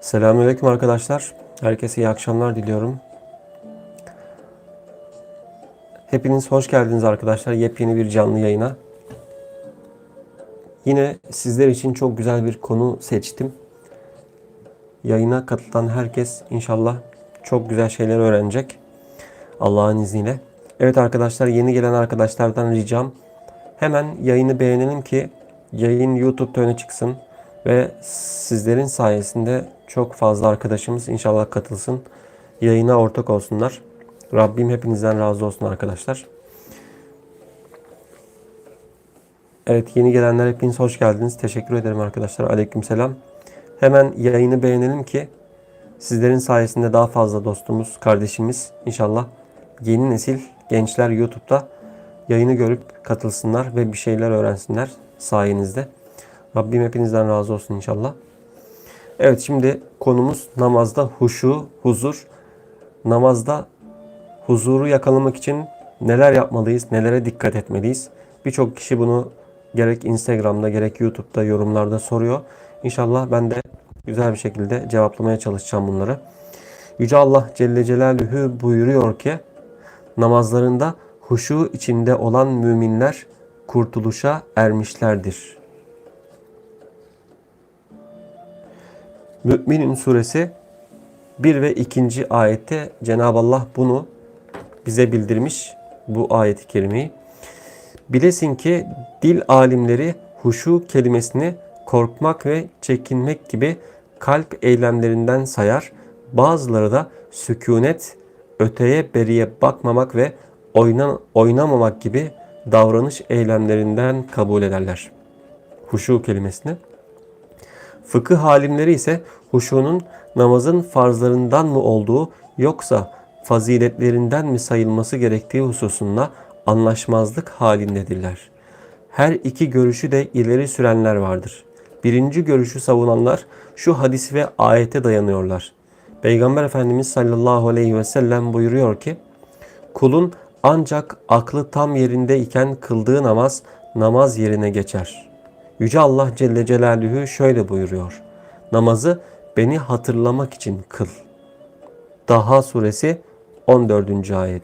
Selamünaleyküm arkadaşlar. Herkese iyi akşamlar diliyorum. Hepiniz hoş geldiniz arkadaşlar yepyeni bir canlı yayına. Yine sizler için çok güzel bir konu seçtim. Yayına katılan herkes inşallah çok güzel şeyler öğrenecek. Allah'ın izniyle. Evet arkadaşlar yeni gelen arkadaşlardan ricam hemen yayını beğenelim ki yayın YouTube'da öne çıksın ve sizlerin sayesinde çok fazla arkadaşımız inşallah katılsın. Yayına ortak olsunlar. Rabbim hepinizden razı olsun arkadaşlar. Evet yeni gelenler hepiniz hoş geldiniz. Teşekkür ederim arkadaşlar. Aleykümselam. Hemen yayını beğenelim ki sizlerin sayesinde daha fazla dostumuz, kardeşimiz inşallah yeni nesil gençler YouTube'da yayını görüp katılsınlar ve bir şeyler öğrensinler sayenizde. Rabbim hepinizden razı olsun inşallah. Evet şimdi konumuz namazda huşu, huzur. Namazda huzuru yakalamak için neler yapmalıyız, nelere dikkat etmeliyiz? Birçok kişi bunu gerek Instagram'da gerek YouTube'da yorumlarda soruyor. İnşallah ben de güzel bir şekilde cevaplamaya çalışacağım bunları. Yüce Allah Celle Celaluhu buyuruyor ki namazlarında huşu içinde olan müminler kurtuluşa ermişlerdir. Müminin suresi 1 ve 2. ayette Cenab-ı Allah bunu bize bildirmiş bu ayeti kerimeyi. Bilesin ki dil alimleri huşu kelimesini korkmak ve çekinmek gibi kalp eylemlerinden sayar. Bazıları da sükunet, öteye beriye bakmamak ve oynan, oynamamak gibi davranış eylemlerinden kabul ederler. Huşu kelimesini. Fıkıh alimleri ise huşunun namazın farzlarından mı olduğu yoksa faziletlerinden mi sayılması gerektiği hususunda anlaşmazlık halindedirler. Her iki görüşü de ileri sürenler vardır. Birinci görüşü savunanlar şu hadis ve ayete dayanıyorlar. Peygamber Efendimiz sallallahu aleyhi ve sellem buyuruyor ki, kulun ancak aklı tam yerinde iken kıldığı namaz, namaz yerine geçer. Yüce Allah Celle Celaluhu şöyle buyuruyor. Namazı beni hatırlamak için kıl. Daha suresi 14. ayet.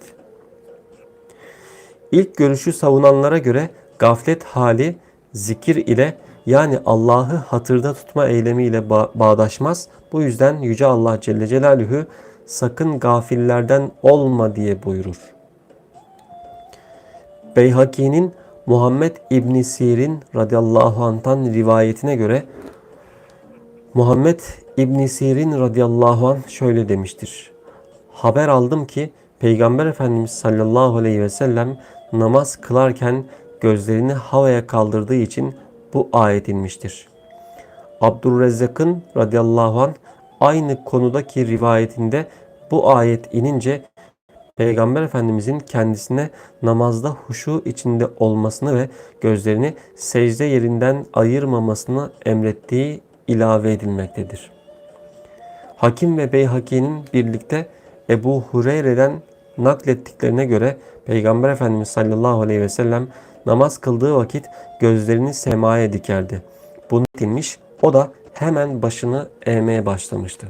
İlk görüşü savunanlara göre gaflet hali zikir ile yani Allah'ı hatırda tutma eylemiyle bağdaşmaz. Bu yüzden Yüce Allah Celle Celaluhu sakın gafillerden olma diye buyurur. Beyhaki'nin Muhammed İbn Sirin radıyallahu anh'tan rivayetine göre Muhammed İbn Sirin radıyallahu anh şöyle demiştir. Haber aldım ki Peygamber Efendimiz sallallahu aleyhi ve sellem namaz kılarken gözlerini havaya kaldırdığı için bu ayet inmiştir. Abdurrezzak'ın radıyallahu anh aynı konudaki rivayetinde bu ayet inince Peygamber Efendimizin kendisine namazda huşu içinde olmasını ve gözlerini secde yerinden ayırmamasını emrettiği ilave edilmektedir. Hakim ve Beyhaki'nin birlikte Ebu Hureyre'den naklettiklerine göre Peygamber Efendimiz sallallahu aleyhi ve sellem namaz kıldığı vakit gözlerini semaya dikerdi. Bunu dinmiş, o da hemen başını eğmeye başlamıştı.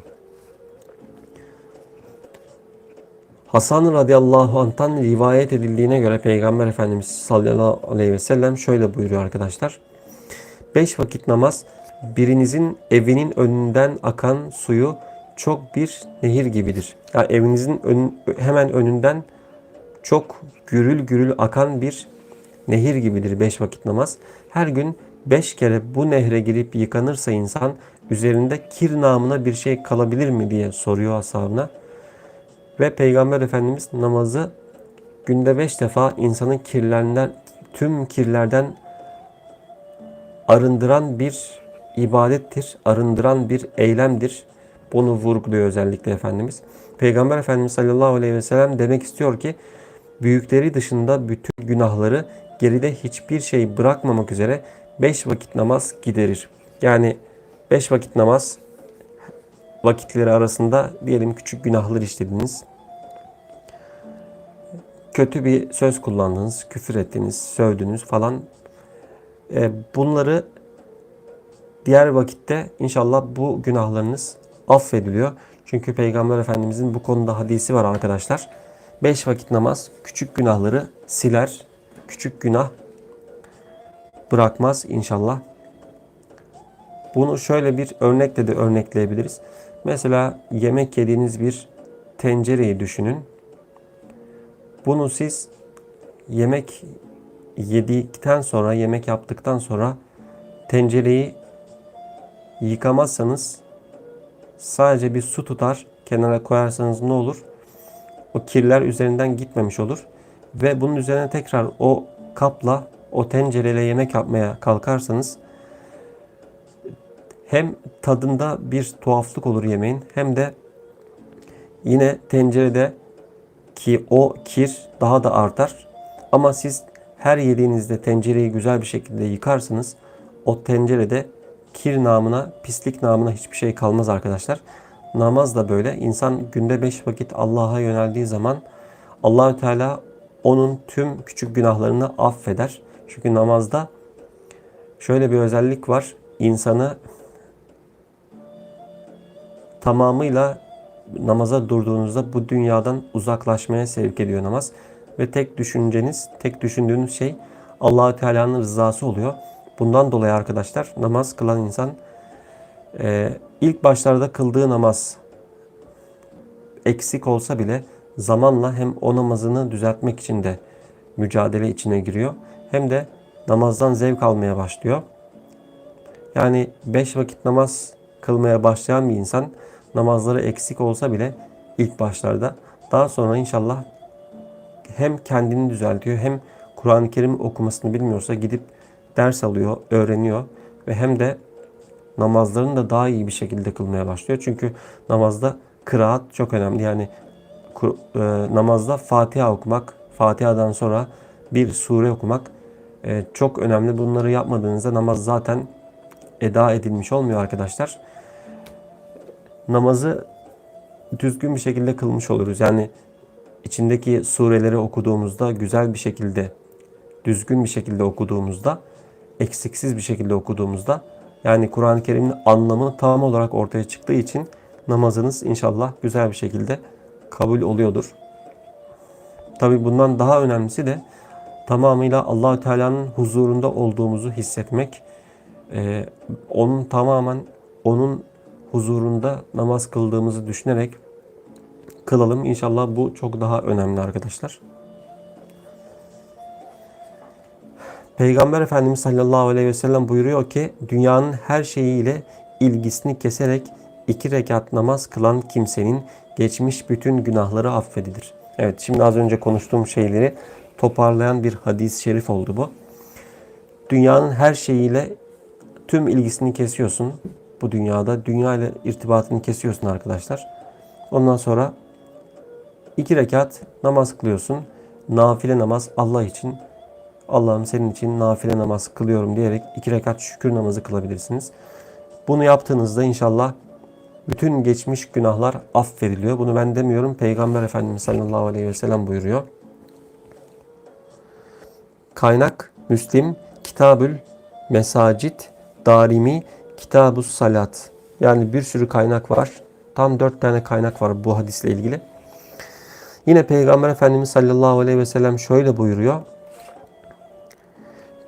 Hasan radıyallahu anh'tan rivayet edildiğine göre Peygamber Efendimiz sallallahu aleyhi ve sellem şöyle buyuruyor arkadaşlar. Beş vakit namaz birinizin evinin önünden akan suyu çok bir nehir gibidir. Yani evinizin ön, hemen önünden çok gürül gürül akan bir nehir gibidir beş vakit namaz. Her gün beş kere bu nehre girip yıkanırsa insan üzerinde kir namına bir şey kalabilir mi diye soruyor ashabına. Ve Peygamber Efendimiz namazı günde beş defa insanın kirlerinden, tüm kirlerden arındıran bir ibadettir, arındıran bir eylemdir. Bunu vurguluyor özellikle Efendimiz. Peygamber Efendimiz sallallahu aleyhi ve sellem demek istiyor ki büyükleri dışında bütün günahları geride hiçbir şey bırakmamak üzere beş vakit namaz giderir. Yani beş vakit namaz vakitleri arasında diyelim küçük günahlar işlediniz. kötü bir söz kullandınız, küfür ettiniz, sövdünüz falan. E, bunları diğer vakitte inşallah bu günahlarınız affediliyor. Çünkü Peygamber Efendimizin bu konuda hadisi var arkadaşlar. Beş vakit namaz küçük günahları siler. Küçük günah bırakmaz inşallah. Bunu şöyle bir örnekle de örnekleyebiliriz. Mesela yemek yediğiniz bir tencereyi düşünün. Bunu siz yemek yedikten sonra, yemek yaptıktan sonra tencereyi yıkamazsanız sadece bir su tutar, kenara koyarsanız ne olur? O kirler üzerinden gitmemiş olur. Ve bunun üzerine tekrar o kapla, o tencereyle yemek yapmaya kalkarsanız hem tadında bir tuhaflık olur yemeğin hem de yine tencerede ki o kir daha da artar. Ama siz her yediğinizde tencereyi güzel bir şekilde yıkarsınız. O tencerede kir namına, pislik namına hiçbir şey kalmaz arkadaşlar. Namaz da böyle. İnsan günde beş vakit Allah'a yöneldiği zaman Allahü Teala onun tüm küçük günahlarını affeder. Çünkü namazda şöyle bir özellik var. İnsanı tamamıyla namaza durduğunuzda bu dünyadan uzaklaşmaya sevk ediyor namaz. Ve tek düşünceniz, tek düşündüğünüz şey Allahü Teala'nın rızası oluyor. Bundan dolayı arkadaşlar namaz kılan insan e, ilk başlarda kıldığı namaz eksik olsa bile zamanla hem o namazını düzeltmek için de mücadele içine giriyor. Hem de namazdan zevk almaya başlıyor. Yani beş vakit namaz kılmaya başlayan bir insan namazları eksik olsa bile ilk başlarda daha sonra inşallah hem kendini düzeltiyor hem Kur'an-ı Kerim okumasını bilmiyorsa gidip ders alıyor, öğreniyor ve hem de namazlarını da daha iyi bir şekilde kılmaya başlıyor. Çünkü namazda kıraat çok önemli. Yani namazda Fatiha okumak, Fatiha'dan sonra bir sure okumak e, çok önemli. Bunları yapmadığınızda namaz zaten eda edilmiş olmuyor arkadaşlar. Namazı düzgün bir şekilde kılmış oluruz. Yani içindeki sureleri okuduğumuzda güzel bir şekilde, düzgün bir şekilde okuduğumuzda, eksiksiz bir şekilde okuduğumuzda yani Kur'an-ı Kerim'in anlamı tam olarak ortaya çıktığı için namazınız inşallah güzel bir şekilde kabul oluyordur. Tabi bundan daha önemlisi de tamamıyla Allahü Teala'nın huzurunda olduğumuzu hissetmek, e, onun tamamen onun huzurunda namaz kıldığımızı düşünerek kılalım. İnşallah bu çok daha önemli arkadaşlar. Peygamber Efendimiz sallallahu aleyhi ve sellem buyuruyor ki dünyanın her şeyiyle ilgisini keserek iki rekat namaz kılan kimsenin geçmiş bütün günahları affedilir. Evet şimdi az önce konuştuğum şeyleri toparlayan bir hadis-i şerif oldu bu. Dünyanın her şeyiyle tüm ilgisini kesiyorsun bu dünyada. Dünya ile irtibatını kesiyorsun arkadaşlar. Ondan sonra iki rekat namaz kılıyorsun. Nafile namaz Allah için. Allah'ım senin için nafile namaz kılıyorum diyerek iki rekat şükür namazı kılabilirsiniz. Bunu yaptığınızda inşallah bütün geçmiş günahlar affediliyor. Bunu ben demiyorum. Peygamber Efendimiz sallallahu aleyhi ve sellem buyuruyor. Kaynak Müslim, Kitabül Mesacit, Darimi, Kitabus Salat. Yani bir sürü kaynak var. Tam dört tane kaynak var bu hadisle ilgili. Yine Peygamber Efendimiz sallallahu aleyhi ve sellem şöyle buyuruyor.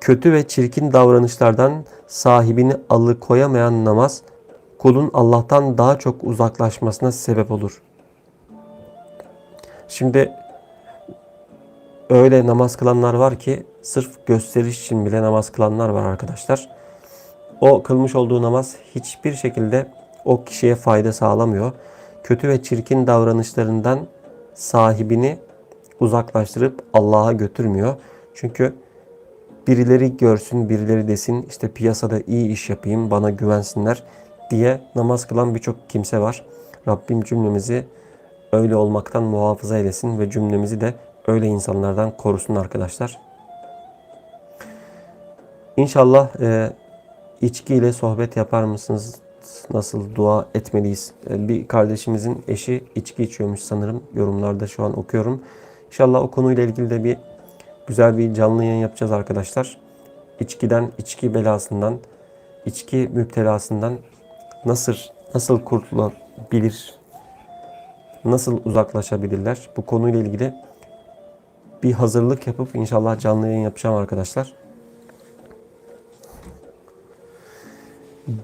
Kötü ve çirkin davranışlardan sahibini alıkoyamayan namaz kulun Allah'tan daha çok uzaklaşmasına sebep olur. Şimdi öyle namaz kılanlar var ki sırf gösteriş için bile namaz kılanlar var arkadaşlar. O kılmış olduğu namaz hiçbir şekilde o kişiye fayda sağlamıyor. Kötü ve çirkin davranışlarından sahibini uzaklaştırıp Allah'a götürmüyor. Çünkü birileri görsün, birileri desin işte piyasada iyi iş yapayım, bana güvensinler diye namaz kılan birçok kimse var. Rabbim cümlemizi öyle olmaktan muhafaza eylesin ve cümlemizi de öyle insanlardan korusun arkadaşlar. İnşallah e, içkiyle sohbet yapar mısınız? Nasıl dua etmeliyiz? E, bir kardeşimizin eşi içki içiyormuş sanırım. Yorumlarda şu an okuyorum. İnşallah o konuyla ilgili de bir güzel bir canlı yayın yapacağız arkadaşlar. İçkiden, içki belasından, içki müptelasından nasıl nasıl kurtulabilir? Nasıl uzaklaşabilirler? Bu konuyla ilgili bir hazırlık yapıp inşallah canlı yayın yapacağım arkadaşlar.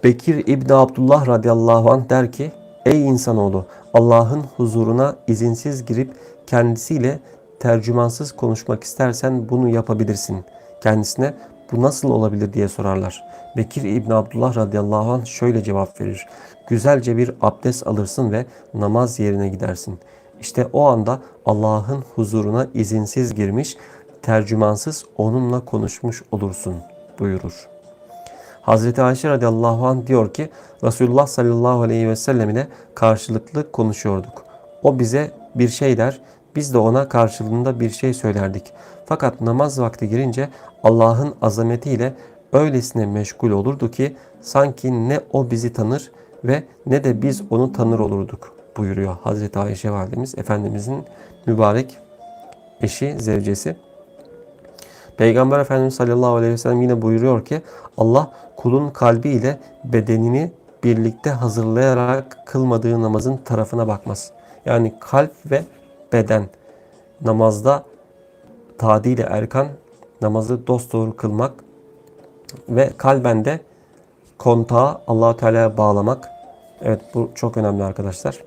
Bekir İbni Abdullah radıyallahu anh der ki Ey insanoğlu Allah'ın huzuruna izinsiz girip kendisiyle tercümansız konuşmak istersen bunu yapabilirsin. Kendisine bu nasıl olabilir diye sorarlar. Bekir İbni Abdullah radıyallahu anh şöyle cevap verir. Güzelce bir abdest alırsın ve namaz yerine gidersin. İşte o anda Allah'ın huzuruna izinsiz girmiş, tercümansız onunla konuşmuş olursun buyurur. Hazreti Ayşe radıyallahu anh diyor ki Resulullah sallallahu aleyhi ve sellem ile karşılıklı konuşuyorduk. O bize bir şey der, biz de ona karşılığında bir şey söylerdik. Fakat namaz vakti girince Allah'ın azametiyle öylesine meşgul olurdu ki sanki ne o bizi tanır ve ne de biz onu tanır olurduk buyuruyor Hazreti Ayşe validemiz Efendimizin mübarek eşi, zevcesi. Peygamber Efendimiz sallallahu aleyhi ve sellem yine buyuruyor ki Allah kulun kalbi ile bedenini birlikte hazırlayarak kılmadığı namazın tarafına bakmaz. Yani kalp ve beden namazda tadile erkan namazı dosdoğru kılmak ve kalben de kontağı Allahu Teala'ya bağlamak. Evet bu çok önemli arkadaşlar.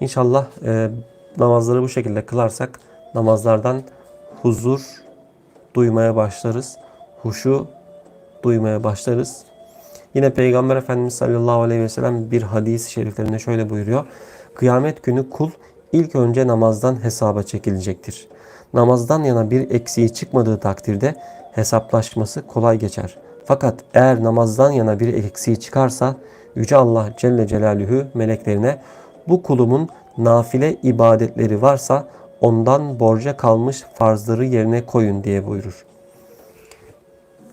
İnşallah e, namazları bu şekilde kılarsak namazlardan huzur duymaya başlarız. Huşu duymaya başlarız. Yine Peygamber Efendimiz sallallahu aleyhi ve sellem bir hadis-i şeriflerinde şöyle buyuruyor. Kıyamet günü kul ilk önce namazdan hesaba çekilecektir. Namazdan yana bir eksiği çıkmadığı takdirde hesaplaşması kolay geçer. Fakat eğer namazdan yana bir eksiği çıkarsa Yüce Allah Celle Celaluhu meleklerine bu kulumun nafile ibadetleri varsa ondan borca kalmış farzları yerine koyun diye buyurur.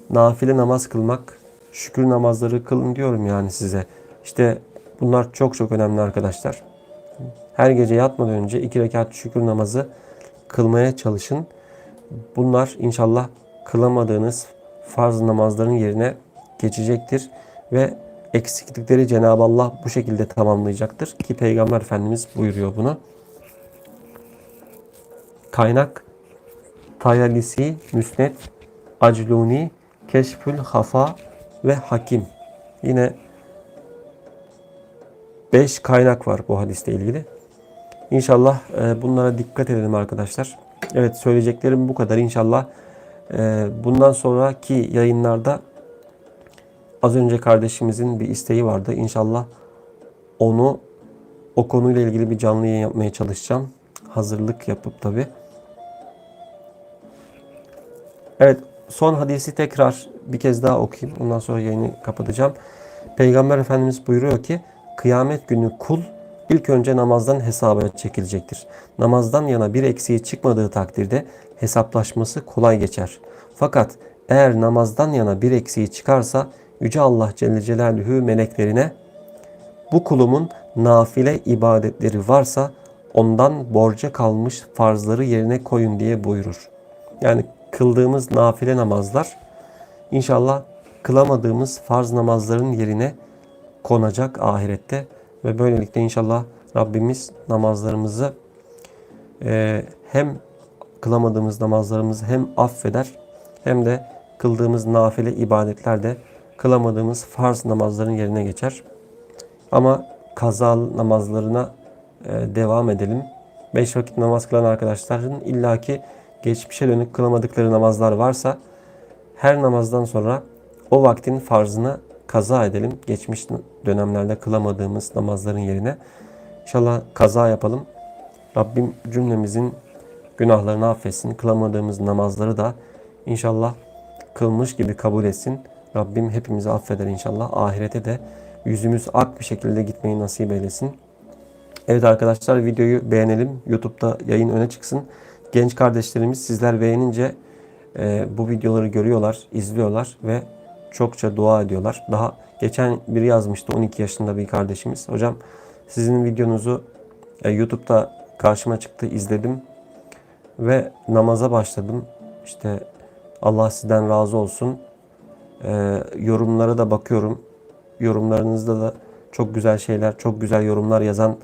Nafile namaz kılmak, şükür namazları kılın diyorum yani size. İşte bunlar çok çok önemli arkadaşlar. Her gece yatmadan önce iki rekat şükür namazı kılmaya çalışın. Bunlar inşallah kılamadığınız farz namazların yerine geçecektir ve eksiklikleri Cenab-ı Allah bu şekilde tamamlayacaktır ki Peygamber Efendimiz buyuruyor bunu. Kaynak Tayalisi, Müsnet, Acluni, Keşfül Hafa ve Hakim. Yine 5 kaynak var bu hadiste ilgili. İnşallah e, bunlara dikkat edelim arkadaşlar. Evet söyleyeceklerim bu kadar. İnşallah e, bundan sonraki yayınlarda az önce kardeşimizin bir isteği vardı. İnşallah onu o konuyla ilgili bir canlı yayın yapmaya çalışacağım. Hazırlık yapıp tabi. Evet son hadisi tekrar bir kez daha okuyayım. Ondan sonra yayını kapatacağım. Peygamber Efendimiz buyuruyor ki kıyamet günü kul ilk önce namazdan hesaba çekilecektir. Namazdan yana bir eksiği çıkmadığı takdirde hesaplaşması kolay geçer. Fakat eğer namazdan yana bir eksiği çıkarsa Yüce Allah Celle Celaluhu meleklerine bu kulumun nafile ibadetleri varsa ondan borca kalmış farzları yerine koyun diye buyurur. Yani kıldığımız nafile namazlar inşallah kılamadığımız farz namazların yerine konacak ahirette ve böylelikle inşallah Rabbimiz namazlarımızı e, hem kılamadığımız namazlarımızı hem affeder hem de kıldığımız nafile ibadetler de kılamadığımız farz namazların yerine geçer. Ama kaza namazlarına e, devam edelim. Beş vakit namaz kılan arkadaşların illaki geçmişe dönük kılamadıkları namazlar varsa her namazdan sonra o vaktin farzını kaza edelim. Geçmiş dönemlerde kılamadığımız namazların yerine. İnşallah kaza yapalım. Rabbim cümlemizin günahlarını affetsin. Kılamadığımız namazları da inşallah kılmış gibi kabul etsin. Rabbim hepimizi affeder inşallah. Ahirete de yüzümüz ak bir şekilde gitmeyi nasip eylesin. Evet arkadaşlar videoyu beğenelim. YouTube'da yayın öne çıksın. Genç kardeşlerimiz sizler beğenince e, bu videoları görüyorlar, izliyorlar ve çokça dua ediyorlar. Daha geçen biri yazmıştı 12 yaşında bir kardeşimiz. Hocam sizin videonuzu e, YouTube'da karşıma çıktı izledim. Ve namaza başladım. İşte Allah sizden razı olsun. Ee, yorumlara da bakıyorum. Yorumlarınızda da çok güzel şeyler, çok güzel yorumlar yazan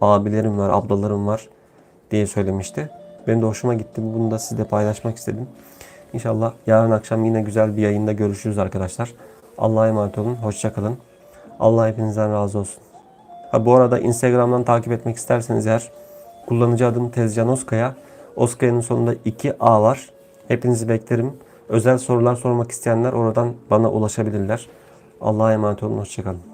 abilerim var, ablalarım var diye söylemişti. Benim de hoşuma gitti. Bunu da sizle paylaşmak istedim. İnşallah yarın akşam yine güzel bir yayında görüşürüz arkadaşlar. Allah'a emanet olun. Hoşça kalın. Allah hepinizden razı olsun. Ha, bu arada Instagram'dan takip etmek isterseniz eğer kullanıcı adım Tezcan Oskaya. Oskaya'nın sonunda 2A var. Hepinizi beklerim. Özel sorular sormak isteyenler oradan bana ulaşabilirler. Allah'a emanet olun. Hoşçakalın.